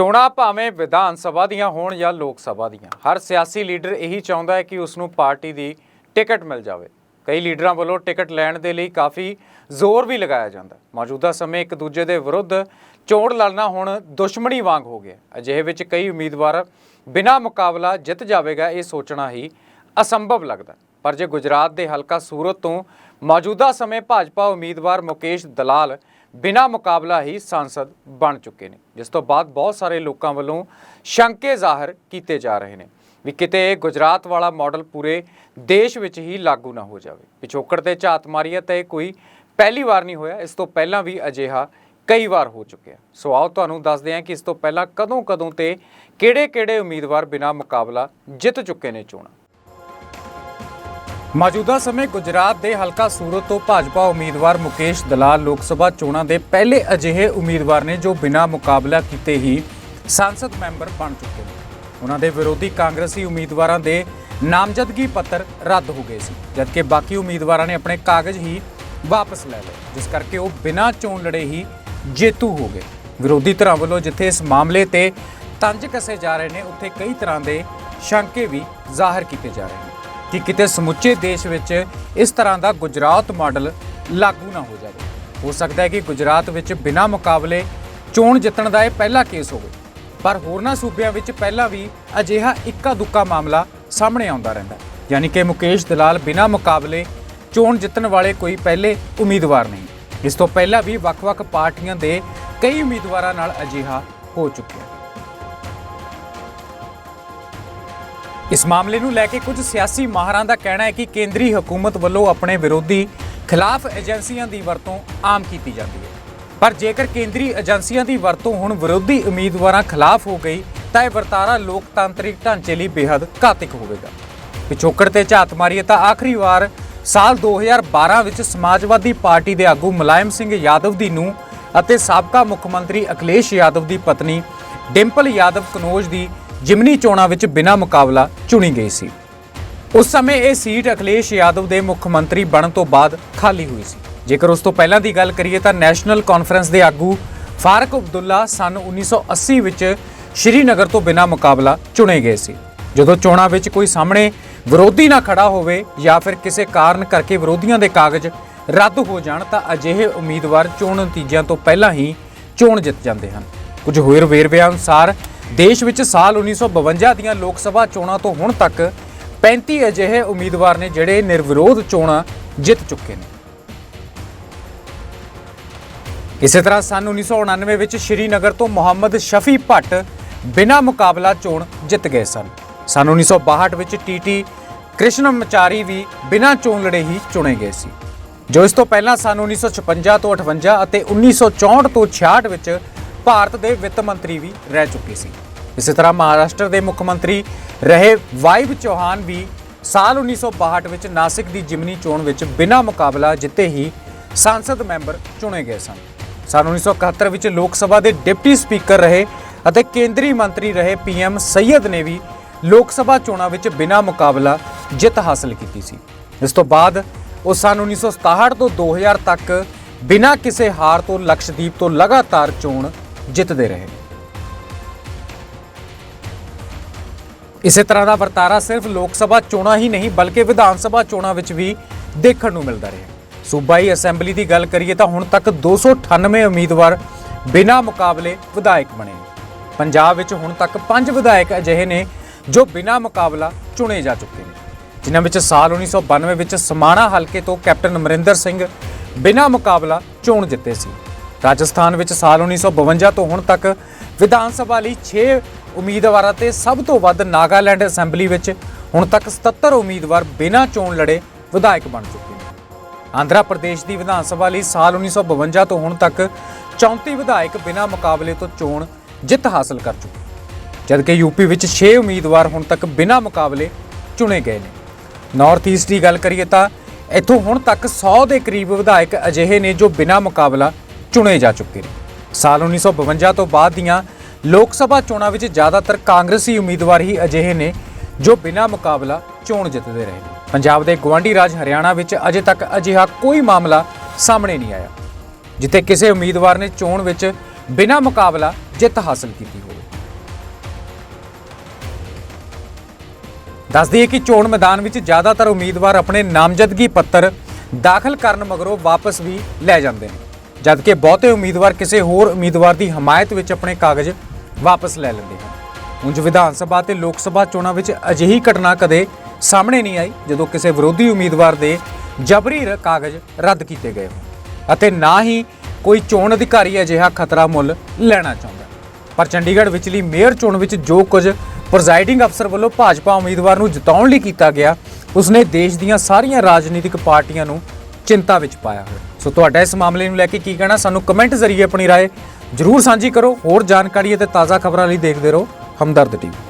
ਚੋਣਾਂ ਭਾਵੇਂ ਵਿਧਾਨ ਸਭਾ ਦੀਆਂ ਹੋਣ ਜਾਂ ਲੋਕ ਸਭਾ ਦੀਆਂ, ਹਰ ਸਿਆਸੀ ਲੀਡਰ ਇਹੀ ਚਾਹੁੰਦਾ ਹੈ ਕਿ ਉਸ ਨੂੰ ਪਾਰਟੀ ਦੀ ਟਿਕਟ ਮਿਲ ਜਾਵੇ। ਕਈ ਲੀਡਰਾਂ ਵੱਲੋਂ ਟਿਕਟ ਲੈਣ ਦੇ ਲਈ ਕਾਫੀ ਜ਼ੋਰ ਵੀ ਲਗਾਇਆ ਜਾਂਦਾ ਮੌਜੂਦਾ ਸਮੇਂ ਇੱਕ ਦੂਜੇ ਦੇ ਵਿਰੁੱਧ ਚੋਣ ਲੜਨਾ ਹੁਣ ਦੁਸ਼ਮਣੀ ਵਾਂਗ ਹੋ ਗਿਆ ਅਜਿਹੇ ਵਿੱਚ ਕਈ ਉਮੀਦਵਾਰ ਬਿਨਾਂ ਮੁਕਾਬਲਾ ਜਿੱਤ ਜਾਵੇਗਾ, ਇਹ ਸੋਚਣਾ ਹੀ ਅਸੰਭਵ ਲੱਗਦਾ ਪਰ ਜੇ ਗੁਜਰਾਤ ਦੇ ਹਲਕਾ ਸੂਰਤ ਤੋਂ ਮੌਜੂਦਾ ਸਮੇਂ ਭਾਜਪਾ ਉਮੀਦਵਾਰ ਮੁਕੇਸ਼ ਦਲਾਲ ਬਿਨਾਂ ਮੁਕਾਬਲਾ ਹੀ ਸੰਸਦ ਬਣ ਚੁੱਕੇ ਨੇ, ਜਿਸ ਤੋਂ ਬਾਅਦ ਬਹੁਤ ਸਾਰੇ ਲੋਕਾਂ ਵੱਲੋਂ ਸ਼ੰਕੇ ਜ਼ਾਹਰ ਕੀਤੇ ਜਾ ਰਹੇ ਨੇ ਵੀ ਕਿਤੇ ਇਹ ਗੁਜਰਾਤ ਵਾਲਾ ਮਾਡਲ ਪੂਰੇ ਦੇਸ਼ ਵਿੱਚ ਹੀ ਲਾਗੂ ਨਾ ਹੋ ਜਾਵੇ। ਪਿਛੋਕੜ ਤੇ ਝਾਤ ਮਾਰੀ ਹੈ ਤਾਂ ਇਹ ਕੋਈ ਪਹਿਲੀ ਵਾਰ ਨਹੀਂ ਹੋਇਆ, ਇਸ ਤੋਂ ਪਹਿਲਾਂ ਵੀ ਅਜਿਹਾ ਕਈ ਵਾਰ ਹੋ ਚੁੱਕਿਆ। ਸੋ ਆਓ ਤੁਹਾਨੂੰ ਦੱਸਦੇ ਹਾਂ ਕਿ ਇਸ ਤੋਂ ਪਹਿਲਾਂ ਕਦੋਂ ਕਦੋਂ ਤੇ ਕਿਹੜੇ-ਕਿਹੜੇ ਉਮੀਦਵਾਰ ਬਿਨਾਂ ਮੁਕਾਬਲਾ ਜਿੱਤ ਚੁੱਕੇ ਨੇ ਚੋਣਾਂ। ਮੌਜੂਦਾ ਸਮੇਂ ਗੁਜਰਾਤ ਦੇ ਹਲਕਾ ਸੂਰਤ ਤੋਂ ਭਾਜਪਾ ਉਮੀਦਵਾਰ ਮੁਕੇਸ਼ ਦਲਾਲ ਲੋਕ ਸਭਾ ਚੋਣਾਂ ਦੇ ਪਹਿਲੇ ਅਜਿਹੇ ਉਮੀਦਵਾਰ ਨੇ ਜੋ ਬਿਨਾਂ ਮੁਕਾਬਲਾ ਕੀਤੇ ਹੀ ਸੰਸਦ ਮੈਂਬਰ ਬਣ ਚੁੱਕੇ ਨੇ। ਉਹਨਾਂ ਦੇ ਵਿਰੋਧੀ ਕਾਂਗਰਸੀ ਉਮੀਦਵਾਰਾਂ ਦੇ ਨਾਮਜ਼ਦਗੀ ਪੱਤਰ ਰੱਦ ਹੋ ਗਏ ਸੀ, ਜਦਕਿ ਬਾਕੀ ਉਮੀਦਵਾਰਾਂ ਨੇ ਆਪਣੇ ਕਾਗਜ਼ ਹੀ ਵਾਪਸ ਲੈ ਲਏ, ਜਿਸ ਕਰਕੇ ਉਹ ਬਿਨਾਂ ਚੋਣ ਲੜੇ ਹੀ ਜੇਤੂ ਹੋ ਗਏ। ਵਿਰੋਧੀ ਧਿਰਾਂ ਵੱਲੋਂ ਜਿੱਥੇ ਇਸ ਮਾਮਲੇ ਤੇ ਤੰਜ ਕੱਸੇ ਜਾ ਰਹੇ ਨੇ, ਉੱਥੇ ਕਈ ਤਰ੍ਹਾਂ ਦੇ ਸ਼ੰਕੇ ਵੀ ਜ਼ਾਹਰ ਕੀਤੇ ਜਾ ਰਹੇ ਨੇ। ਕਿ ਕਿਤੇ ਸਮੁੱਚੇ ਦੇਸ਼ ਵਿੱਚ ਇਸ ਤਰ੍ਹਾਂ ਦਾ ਗੁਜਰਾਤ ਮਾਡਲ ਲਾਗੂ ਨਾ ਹੋ ਜਾਵੇ। ਹੋ ਸਕਦਾ ਹੈ ਕਿ ਗੁਜਰਾਤ ਵਿੱਚ ਬਿਨਾਂ ਮੁਕਾਬਲੇ ਚੋਣ ਜਿੱਤਣ ਦਾ ਇਹ ਪਹਿਲਾ ਕੇਸ ਹੋਵੇ। ਪਰ ਹੋਰਨਾਂ ਸੂਬਿਆਂ ਵਿੱਚ ਪਹਿਲਾਂ ਵੀ ਅਜਿਹਾ ਇੱਕਾ ਦੁੱਕਾ ਮਾਮਲਾ ਸਾਹਮਣੇ ਆਉਂਦਾ ਰਹਿੰਦਾ ਹੈ। ਯਾਨੀ ਕਿ ਮੁਕੇਸ਼ ਦਲਾਲ ਬਿਨਾਂ ਮੁਕਾਬਲੇ ਚੋਣ ਜਿੱਤਣ ਵਾਲੇ ਕੋਈ ਪਹਿਲੇ ਉਮੀਦਵਾਰ ਨਹੀਂ। ਇਸ ਤੋਂ ਪਹਿਲਾਂ ਵੀ ਵੱਖ-ਵੱਖ ਪਾਰਟੀਆਂ ਦੇ ਕਈ ਉਮੀਦਵਾਰਾਂ ਨਾਲ ਅਜਿਹਾ ਹੋ ਚੁੱਕਿਆ ਇਸ ਮਾਮਲੇ ਨੂੰ ਲੈ ਕੇ ਕੁਝ ਸਿਆਸੀ ਮਾਹਰਾਂ ਦਾ ਕਹਿਣਾ ਹੈ ਕਿ ਕੇਂਦਰੀ ਹਕੂਮਤ ਵੱਲੋਂ ਆਪਣੇ ਵਿਰੋਧੀ ਖਿਲਾਫ ਏਜੰਸੀਆਂ ਦੀ ਵਰਤੋਂ ਆਮ ਕੀਤੀ ਜਾਂਦੀ ਹੈ। ਪਰ ਜੇਕਰ ਕੇਂਦਰੀ ਏਜੰਸੀਆਂ ਦੀ ਵਰਤੋਂ ਹੁਣ ਵਿਰੋਧੀ ਉਮੀਦਵਾਰਾਂ ਖਿਲਾਫ ਹੋ ਗਈ, ਤਾਂ ਇਹ ਵਰਤਾਰਾ ਲੋਕਤਾਂਤਰਿਕ ਢਾਂਚੇ ਲਈ ਬੇहद ਘਾਤਕ ਹੋਵੇਗਾ। ਪਿਛੋਕੜ ਤੇ ਝਾਤ ਮਾਰੀਏ ਤਾਂ ਆਖਰੀ ਵਾਰ ਸਾਲ 2012 ਵਿੱਚ ਸਮਾਜਵਾਦੀ ਪਾਰਟੀ ਦੇ ਆਗੂ ਮੁਲਾਇਮ ਸਿੰਘ ਯਾਦਵ ਦੀ ਨੂੰ ਅਤੇ ਸਾਬਕਾ ਮੁੱਖ ਮੰਤਰੀ ਅਖਿਲੇਸ਼ ਯਾਦਵ ਦੀ ਪਤਨੀ ਡਿੰਪਲ ਯਾਦਵ ਕਨੋਜ ਦੀ ਜਿਮਨੀ ਚੋਣਾਂ ਵਿੱਚ ਬਿਨਾਂ ਮੁਕਾਬਲਾ ਚੁਣੀ ਗਈ ਸੀ। ਉਸ ਸਮੇਂ ਇਹ ਸੀਟ ਅਖਿਲੇਸ਼ ਯਾਦਵ ਦੇ ਮੁੱਖ ਮੰਤਰੀ ਬਣਨ ਤੋਂ ਬਾਅਦ ਖਾਲੀ ਹੋਈ ਸੀ। ਜੇਕਰ ਉਸ ਤੋਂ ਪਹਿਲਾਂ ਦੀ ਗੱਲ ਕਰੀਏ ਤਾਂ ਨੈਸ਼ਨਲ ਕਾਨਫਰੰਸ ਦੇ ਆਗੂ ਫਾਰਕ ਅਬਦੁੱਲਾ ਸਨ 1980 ਵਿੱਚ ਸ਼੍ਰੀਨਗਰ ਤੋਂ ਬਿਨਾਂ ਮੁਕਾਬਲਾ ਚੁਣੇ ਗਏ ਸੀ। ਜਦੋਂ ਚੋਣਾਂ ਵਿੱਚ ਕੋਈ ਸਾਹਮਣੇ ਵਿਰੋਧੀ ਨਾ ਖੜਾ ਹੋਵੇ ਜਾਂ ਫਿਰ ਕਿਸੇ ਕਾਰਨ ਕਰਕੇ ਵਿਰੋਧੀਆਂ ਦੇ ਕਾਗਜ਼ ਰੱਦ ਹੋ ਜਾਣ ਤਾਂ ਅਜਿਹੇ ਉਮੀਦਵਾਰ ਚੋਣ ਨਤੀਜਿਆਂ ਤੋਂ ਪਹਿਲਾਂ ਹੀ ਚੋਣ ਜਿੱਤ ਜਾਂਦੇ ਹਨ। ਕੁਝ ਹੋਰ ਵੇਰਵਿਆਂ ਅਨੁਸਾਰ ਦੇਸ਼ ਵਿੱਚ ਸਾਲ 1952 ਦੀਆਂ ਲੋਕ ਸਭਾ ਚੋਣਾਂ ਤੋਂ ਹੁਣ ਤੱਕ 35 ਅਜਿਹੇ ਉਮੀਦਵਾਰ ਨੇ ਜਿਹੜੇ ਨਿਰਵਿਰੋਧ ਚੋਣਾਂ ਜਿੱਤ ਚੁੱਕੇ ਨੇ। ਇਸੇ ਤਰ੍ਹਾਂ ਸਨ 1999 ਵਿੱਚ ਸ਼੍ਰੀਨਗਰ ਤੋਂ ਮੁਹੰਮਦ ਸ਼ਫੀ ਭੱਟ ਬਿਨਾਂ ਮੁਕਾਬਲਾ ਚੋਣ ਜਿੱਤ ਗਏ ਸਨ। ਸਨ 1962 ਵਿੱਚ ਟੀਟੀ ਕ੍ਰਿਸ਼ਨਮਚਾਰੀ ਵੀ ਬਿਨਾਂ ਚੋਣ ਲੜੇ ਹੀ ਚੁਣੇ ਗਏ ਸੀ। ਜੋ ਇਸ ਤੋਂ ਪਹਿਲਾਂ ਸਨ 1956 ਤੋਂ 58 ਅਤੇ 1964 ਤੋਂ 66 ਵਿੱਚ ਭਾਰਤ ਦੇ ਵਿੱਤ ਮੰਤਰੀ ਵੀ ਰਹਿ ਚੁੱਕੇ ਸੀ। ਇਸੇ ਤਰ੍ਹਾਂ ਮਹਾਰਾਸ਼ਟਰ ਦੇ ਮੁੱਖ ਮੰਤਰੀ ਰਹੇ ਵਾਈਬ ਚੌਹਾਨ ਵੀ ਸਾਲ 1962 ਵਿੱਚ ਨਾਸਿਕ ਦੀ ਜਿਮਨੀ ਚੋਣ ਵਿੱਚ ਬਿਨਾਂ ਮੁਕਾਬਲਾ ਜਿੱਤੇ ਹੀ ਸੰਸਦ ਮੈਂਬਰ ਚੁਣੇ ਗਏ ਸਨ। ਸਨ 1971 ਵਿੱਚ ਲੋਕ ਸਭਾ ਦੇ ਡਿਪਟੀ ਸਪੀਕਰ ਰਹੇ ਅਤੇ ਕੇਂਦਰੀ ਮੰਤਰੀ ਰਹੇ ਪੀਐਮ ਸੈਯਦ ਨੇ ਵੀ ਲੋਕ ਸਭਾ ਚੋਣਾਂ ਵਿੱਚ ਬਿਨਾਂ ਮੁਕਾਬਲਾ ਜਿੱਤ ਹਾਸਲ ਕੀਤੀ ਸੀ। ਇਸ ਤੋਂ ਬਾਅਦ ਉਹ ਸਨ 1967 ਤੋਂ 2000 ਤੱਕ ਬਿਨਾਂ ਕਿਸੇ ਹਾਰ ਤੋਂ, ਲਕਸ਼ਦੀਪ ਤੋਂ ਲਗਾਤਾਰ ਚੋਣ ਜਿੱਤਦੇ ਰਹੇ। ਇਸੇ ਤਰ੍ਹਾਂ ਦਾ ਵਰਤਾਰਾ ਸਿਰਫ ਲੋਕ ਸਭਾ ਚੋਣਾਂ ਹੀ ਨਹੀਂ, ਬਲਕਿ ਵਿਧਾਨ ਸਭਾ ਚੋਣਾਂ ਵਿੱਚ ਵੀ ਦੇਖਣ ਨੂੰ ਮਿਲਦਾ ਰਿਹਾ। ਸੂਬਾਈ ਅਸੈਂਬਲੀ ਦੀ ਗੱਲ ਕਰੀਏ ਤਾਂ ਹੁਣ ਤੱਕ 298 ਉਮੀਦਵਾਰ ਬਿਨਾਂ ਮੁਕਾਬਲੇ ਵਿਧਾਇਕ ਬਣੇ ਨੇ। ਪੰਜਾਬ ਵਿੱਚ ਹੁਣ ਤੱਕ 5 ਵਿਧਾਇਕ ਅਜਿਹੇ ਨੇ ਜੋ ਬਿਨਾਂ ਮੁਕਾਬਲਾ ਚੁਣੇ ਜਾ ਚੁੱਕੇ ਨੇ। ਜਿਨ੍ਹਾਂ ਵਿੱਚ ਸਾਲ 1992 ਵਿੱਚ ਸਮਾਣਾ ਹਲਕੇ ਤੋਂ ਕੈਪਟਨ ਅਮਰਿੰਦਰ ਸਿੰਘ ਬਿਨਾਂ ਮੁਕਾਬਲਾ ਚੋਣ ਜਿੱਤੇ ਸੀ। ਰਾਜਸਥਾਨ ਵਿੱਚ ਸਾਲ 1952 ਤੋਂ ਹੁਣ ਤੱਕ ਵਿਧਾਨ ਸਭਾ ਲਈ 6 ਉਮੀਦਵਾਰਾਂ ਤੇ ਸਭ ਤੋਂ ਵੱਧ ਨਾਗਾਲੈਂਡ ਅਸੈਂਬਲੀ ਵਿੱਚ ਹੁਣ ਤੱਕ 77 ਉਮੀਦਵਾਰ ਬਿਨਾਂ ਚੋਣ ਲੜੇ ਵਿਧਾਇਕ ਬਣ ਚੁੱਕੇ ਨੇ। ਆਂਧਰਾ ਪ੍ਰਦੇਸ਼ ਦੀ ਵਿਧਾਨ ਸਭਾ ਲਈ ਸਾਲ 1952 ਤੋਂ ਹੁਣ ਤੱਕ 34 ਵਿਧਾਇਕ ਬਿਨਾਂ ਮੁਕਾਬਲੇ ਤੋਂ ਚੋਣ ਜਿੱਤ ਹਾਸਲ ਕਰ ਚੁੱਕੇ ਜਦਕਿ ਯੂਪੀ ਵਿੱਚ 6 ਉਮੀਦਵਾਰ ਹੁਣ ਤੱਕ ਬਿਨਾਂ ਮੁਕਾਬਲੇ ਚੁਣੇ ਗਏ ਨੇ। ਨਾਰਥ ਈਸਟ ਦੀ ਗੱਲ ਕਰੀਏ ਤਾਂ ਇੱਥੋਂ ਹੁਣ ਤੱਕ 100 ਦੇ ਕਰੀਬ ਵਿਧਾਇਕ ਅਜਿਹੇ ਨੇ ਜੋ ਬਿਨਾਂ ਮੁਕਾਬਲਾ ਚੁਣੇ ਜਾ ਚੁੱਕੇ ਨੇ। ਸਾਲ 1952 ਤੋਂ ਬਾਅਦ ਦੀਆਂ ਲੋਕ ਸਭਾ ਚੋਣਾਂ ਵਿੱਚ ਜ਼ਿਆਦਾਤਰ ਕਾਂਗਰਸੀ ਉਮੀਦਵਾਰ ਹੀ ਅਜਿਹੇ ਨੇ ਜੋ ਬਿਨਾਂ ਮੁਕਾਬਲਾ ਚੋਣ ਜਿੱਤਦੇ ਰਹੇ ਨੇ। ਪੰਜਾਬ ਦੇ ਗਵਾਂਢੀ ਰਾਜ ਹਰਿਆਣਾ ਵਿੱਚ ਅਜੇ ਤੱਕ ਅਜਿਹਾ ਕੋਈ ਮਾਮਲਾ ਸਾਹਮਣੇ ਨਹੀਂ ਆਇਆ, ਜਿੱਥੇ ਕਿਸੇ ਉਮੀਦਵਾਰ ਨੇ ਚੋਣ ਵਿੱਚ ਬਿਨਾਂ ਮੁਕਾਬਲਾ ਜਿੱਤ ਹਾਸਲ ਕੀਤੀ ਹੋਵੇ। ਦੱਸਦੀ ਹੈ ਕਿ ਚੋਣ ਮੈਦਾਨ ਵਿੱਚ ਜ਼ਿਆਦਾਤਰ ਉਮੀਦਵਾਰ ਆਪਣੇ ਨਾਮਜ਼ਦਗੀ ਪੱਤਰ ਦਾਖਲ ਕਰਨ ਮਗਰੋਂ ਵਾਪਸ ਵੀ ਲੈ ਜਾਂਦੇ ਨੇ। ਜਦਕਿ ਬਹੁਤੇ ਉਮੀਦਵਾਰ ਕਿਸੇ ਹੋਰ ਉਮੀਦਵਾਰ ਦੀ ਹਮਾਇਤ ਵਿੱਚ ਆਪਣੇ ਕਾਗਜ਼ ਵਾਪਸ ਲੈ ਲੈਂਦੇ ਹਨ। ਉਂਝ ਵਿਧਾਨ ਸਭਾ ਤੇ ਲੋਕ ਸਭਾ ਚੋਣਾਂ ਵਿੱਚ ਅਜਿਹੀ ਘਟਨਾ ਕਦੇ ਸਾਹਮਣੇ ਨਹੀਂ ਆਈ, ਜਦੋਂ ਕਿਸੇ ਵਿਰੋਧੀ ਉਮੀਦਵਾਰ ਦੇ ਜਬਰੀ ਕਾਗਜ਼ ਰੱਦ ਕੀਤੇ ਗਏ ਅਤੇ ਨਾ ਹੀ ਕੋਈ ਚੋਣ ਅਧਿਕਾਰੀ ਅਜਿਹਾ ਖਤਰਾ ਮੁੱਲ ਲੈਣਾ ਚਾਹੁੰਦਾ। ਪਰ ਚੰਡੀਗੜ੍ਹ ਵਿਚਲੀ ਮੇਅਰ ਚੋਣ ਵਿੱਚ ਜੋ ਕੁਝ ਪ੍ਰੈਜ਼ਾਈਡਿੰਗ ਅਫਸਰ ਵੱਲੋਂ ਭਾਜਪਾ ਉਮੀਦਵਾਰ ਨੂੰ ਜਿਤਾਉਣ ਲਈ ਕੀਤਾ ਗਿਆ, ਉਸਨੇ ਦੇਸ਼ ਦੀਆਂ ਸਾਰੀਆਂ ਰਾਜਨੀਤਿਕ ਪਾਰਟੀਆਂ ਨੂੰ ਚਿੰਤਾ ਵਿੱਚ ਪਾਇਆ ਹੋਇਆ। ਸੋ ਤੁਹਾਡਾ ਇਸ ਮਾਮਲੇ ਨੂੰ ਲੈ ਕੇ ਕੀ ਕਹਿਣਾ ਸਾਨੂੰ ਕਮੈਂਟ ਜ਼ਰੀਏ ਆਪਣੀ رائے ਜਰੂਰ ਸਾਂਝੀ ਕਰੋ ਹੋਰ ਜਾਣਕਾਰੀ ਅਤੇ ਤਾਜ਼ਾ ਖਬਰਾਂ ਲਈ ਦੇਖਦੇ ਰਹੋ ਹਮਦਰਦ ਟੀਵੀ